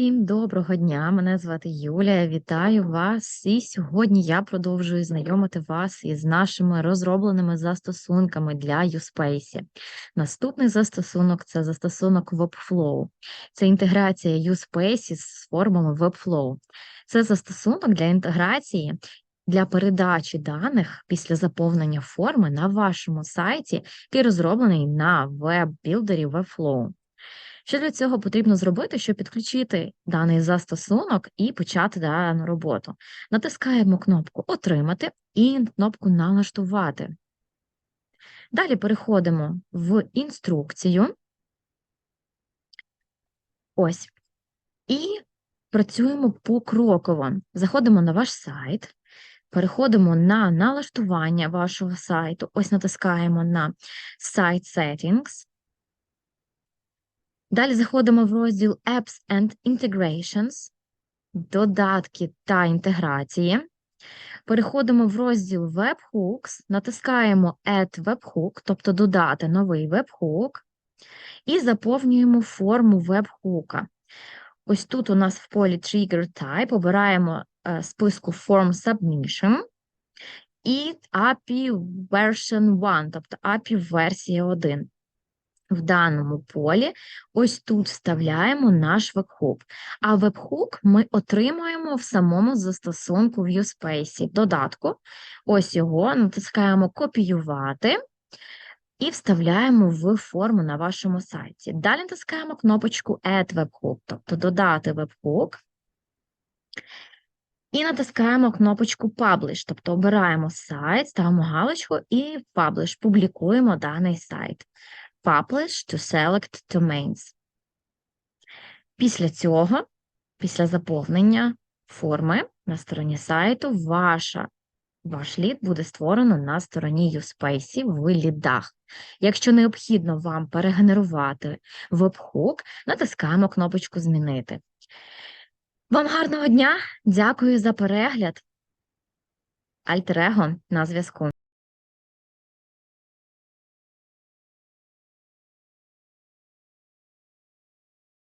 Всім доброго дня! Мене звати Юлія. Вітаю вас! І сьогодні я продовжую знайомити вас із нашими розробленими застосунками для USpace. Наступний застосунок це застосунок Webflow. Це інтеграція USpace з формами Webflow. Це застосунок для інтеграції. Для передачі даних після заповнення форми на вашому сайті, який розроблений на веб-білдері Webflow. Що для цього потрібно зробити, щоб підключити даний застосунок і почати дану роботу? Натискаємо кнопку Отримати і кнопку Налаштувати. Далі переходимо в інструкцію. Ось. І працюємо покроково. Заходимо на ваш сайт, переходимо на налаштування вашого сайту. Ось натискаємо на Site Settings. Далі заходимо в розділ Apps and Integrations, додатки та інтеграції. Переходимо в розділ Webhooks, натискаємо Add Webhook, тобто додати новий webhook, і заповнюємо форму webhook. Ось тут у нас в полі Trigger Type обираємо е, списку Form Submission і API Version 1, тобто API версія 1 в даному полі, ось тут вставляємо наш вебхук. А вебхук ми отримуємо в самому застосунку в USpace додатку. Ось його натискаємо копіювати і вставляємо в форму на вашому сайті. Далі натискаємо кнопочку Add Webhook, тобто додати вебхук. І натискаємо кнопочку Publish, тобто обираємо сайт, ставимо галочку і Publish, публікуємо даний сайт. Publish to select domains. Після цього, після заповнення форми на стороні сайту, ваша, ваш лід буде створено на стороні USpace в лідах. Якщо необхідно вам перегенерувати вебхук, натискаємо кнопочку Змінити. Вам гарного дня! Дякую за перегляд. Альтер-его на зв'язку.